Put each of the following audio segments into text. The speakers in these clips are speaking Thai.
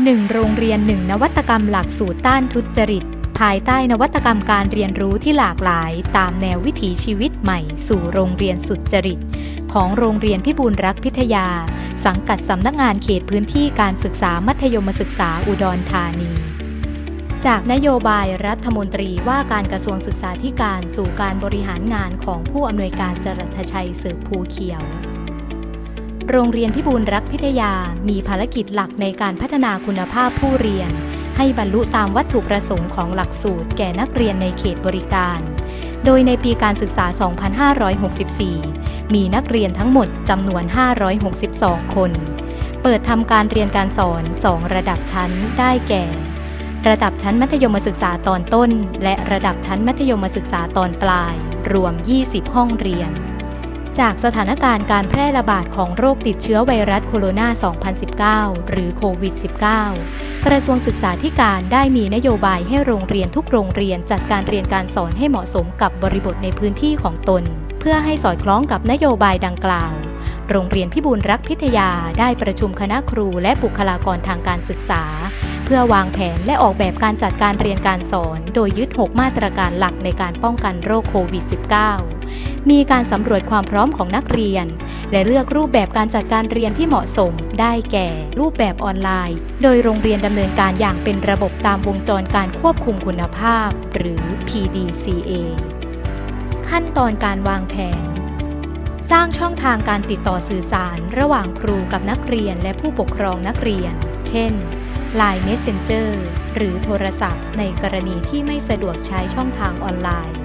1 โรงเรียน 1 นวัตกรรมหลักสูตรต้านทุจริต ภายใต้นวัตกรรมการเรียนรู้ที่หลากหลาย ตามแนววิถีชีวิตใหม่ สู่โรงเรียนสุจริต ของโรงเรียนพิบูลรักพิทยา สังกัดสำนักงานเขตพื้นที่การศึกษามัธยมศึกษาอุดรธานีจากนโยบายรัฐมนตรีว่าการกระทรวงศึกษาธิการสู่การบริหารงานของผู้อำนวยการจรัญชัยสืบภูเขียว โรงเรียนพิบูลรักพิทยา มีภารกิจหลักในการพัฒนาคุณภาพผู้เรียน ให้บรรลุตามวัตถุประสงค์ของหลักสูตร แก่นักเรียนในเขตบริการ โดยในปีการศึกษา 2564 มีนักเรียนทั้งหมดจำนวน 562 คน เปิดทำการเรียนการสอน 2 ระดับชั้นได้แก่ ระดับชั้นมัธยมศึกษาตอนต้น และระดับชั้นมัธยมศึกษาตอนปลาย รวม 20 ห้องเรียน จากสถานการณ์การแพร่ระบาดของโรคติดเชื้อไวรัสโคโรนา 2019 หรือโควิด -19 กระทรวงศึกษาธิการได้มีนโยบายให้โรงเรียนทุกโรงเรียนจัดการเรียนการสอนให้เหมาะสมกับบริบทในพื้นที่ของตน เพื่อให้สอดคล้องกับนโยบายดังกล่าว โรงเรียนพิบูลรักพิทยาได้ประชุมคณะครูและบุคลากรทางการศึกษา พื่อวางแผนและออกแบบการจัดการเรียนการสอน โดยยึด 6 มาตรการหลักในการป้องกันโรคโควิด -19 มีการสำรวจความพร้อมของนักเรียน และเลือกรูปแบบการจัดการเรียนที่เหมาะสม ได้แก่ รูปแบบออนไลน์ โดยโรงเรียนดำเนินการอย่างเป็นระบบตามวงจรการควบคุมคุณภาพ หรือ PDCA ขั้นตอนการวางแผน สร้างช่องทางการติดต่อสื่อสาร ระหว่างครูกับนักเรียนและผู้ปกครองนักเรียน เช่น Line Messenger หรือโทรศัพท์ ในกรณีที่ไม่สะดวกใช้ช่องทางออนไลน์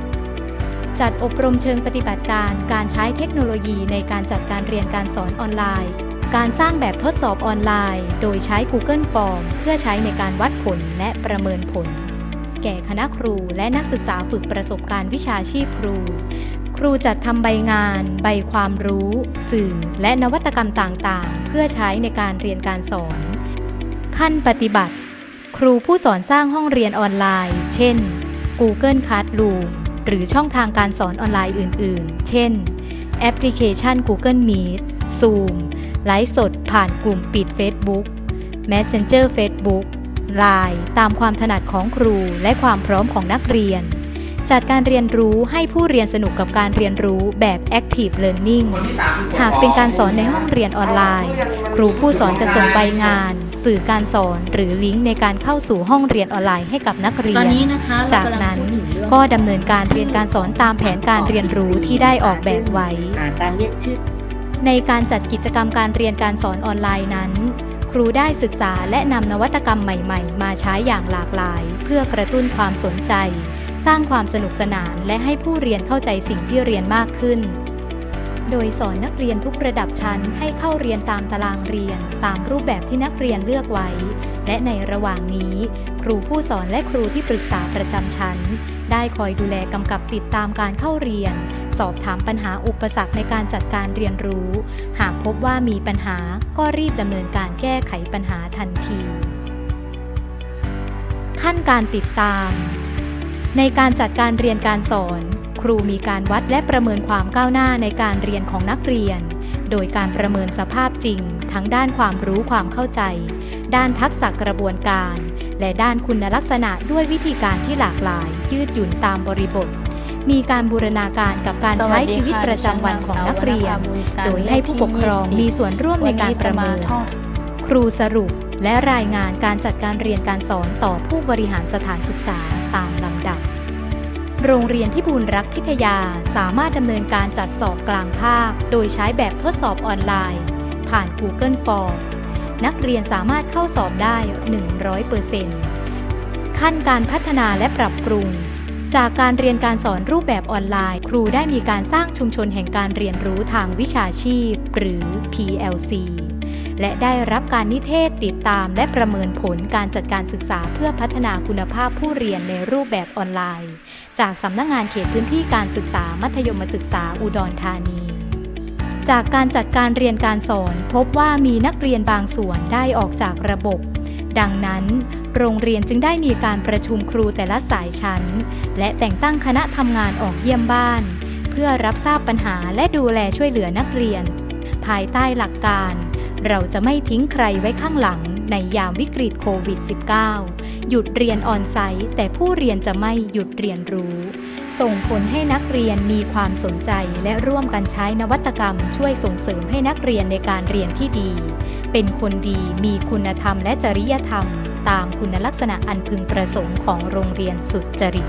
จัดอบรมเชิงปฏิบัติการ การใช้เทคโนโลยีในการจัดการเรียนการสอนออนไลน์ การสร้างแบบทดสอบออนไลน์ โดยใช้ Google Form เพื่อใช้ในการวัดผลและประเมินผล แก่คณะครูและนักศึกษาฝึกประสบการณ์วิชาชีพครูครูจัดทำใบงาน ใบความรู้ สื่อ และนวัตกรรมต่าง ๆ เพื่อใช้ในการเรียนการสอน ขั้นปฏิบัติ ครูผู้สอนสร้างห้องเรียนออนไลน์ เช่น Google Classroom หรือช่องทางการสอนออนไลน์อื่น ๆ เช่น แอปพลิเคชัน Google Meet Zoom ไลฟ์สดผ่านกลุ่มปิด Facebook Messenger Facebook Line ตามความถนัดของครูและความพร้อมของนักเรียน จัดการเรียนรู้ให้ผู้เรียนสนุกกับการเรียนรู้แบบ Active Learning หากเป็นการสอนในห้องเรียนออนไลน์ ครูผู้สอนจะส่งใบงาน สื่อการสอนหรือลิงก์ในการเข้าสู่ห้องเรียนออนไลน์ให้กับนักเรีตยอนนนี้นะคะจากนั้นก็ดำเนินการเรียนการสอนตามแผนการเรียนรู้ที่ได้ออกแบบไว้อ่าการเรียกชื่อในการจัดกิจกรรมการเรียนการสอนออนไลน์นั้น ครูได้ศึกษาและนำนวัตกรรมใหม่ ๆ มาใช้อย่างหลากหลาย เพื่อกระตุ้นความสนใจส ร้างความสนุกสนานและให้ผู้เรียนเข้าใจสิ่งที่เรียนมากขึ้น โดยสอนนักเรียนทุกระดับชั้นให้เข้าเรียนตามตารางเรียน ตามรูปแบบที่นักเรียนเลือกไว้ และในระหว่างนี้ ครูผู้สอนและครูที่ปรึกษาประจำชั้น ได้คอยดูแลกำกับติดตามการเข้าเรียน สอบถามปัญหาอุปสรรคในการจัดการเรียนรู้ หากพบว่ามีปัญหาก็รีบดำเนินการแก้ไขปัญหาทันที ขั้นการติดตาม ในการจัดการเรียนการสอน ครูมีการวัดและประเมินความก้าวหน้าในการเรียนของนักเรียน โดยการประเมินสภาพจริง ทั้งด้านความรู้ความเข้าใจ ด้านทักษะกระบวนการ และด้านคุณลักษณะด้วยวิธีการที่หลากหลาย ยืดหยุ่นตามบริบทมีการบูรณาการกับการใช้ชีวิตประจำวันของนักเรียน โดยให้ผู้ปกครองมีส่วนร่วมในการประเมิน ครูสรุปและรายงานการจัดการเรียนการสอนต่อผู้บริหารสถานศึกษาตามลำดับ โรงเรียนพิบูลรักพิทยาสามารถดำเนินการจัดสอบกลางภาค โดยใช้แบบทดสอบออนไลน์ ผ่าน Google Form นักเรียนสามารถเข้าสอบได้ 100%ขั้นการพัฒนาและปรับปรุง จากการเรียนการสอนรูปแบบออนไลน์ ครูได้มีการสร้างชุมชนแห่งการเรียนรู้ทางวิชาชีพ หรือ PLC และได้รับการนิเทศติดตามและประเมินผลการจัดการศึกษาเพื่อพัฒนาคุณภาพผู้เรียนในรูปแบบออนไลน์ จากสำนักงานเขตพื้นที่การศึกษามัธยมศึกษาอุดรธานี จากการจัดการเรียนการสอน พบว่ามีนักเรียนบางส่วนได้ออกจากระบบ ดังนั้น โรงเรียนจึงได้มีการประชุมครูแต่ละสายชั้น และแต่งตั้งคณะทำงานออกเยี่ยมบ้าน เพื่อรับทราบปัญหาและดูแลช่วยเหลือนักเรียน ภายใต้หลักการ เราจะไม่ทิ้งใครไว้ข้างหลังในยามวิกฤตโควิด -19 หยุดเรียนออนไซต์ แต่ผู้เรียนจะไม่หยุดเรียนรู้ ส่งผลให้นักเรียนมีความสนใจและร่วมกันใช้นวัตกรรม ช่วยส่งเสริมให้นักเรียนในการเรียนที่ดี เป็นคนดีมีคุณธรรมและจริยธรรม ตามคุณลักษณะอันพึงประสงค์ของโรงเรียนสุดจริต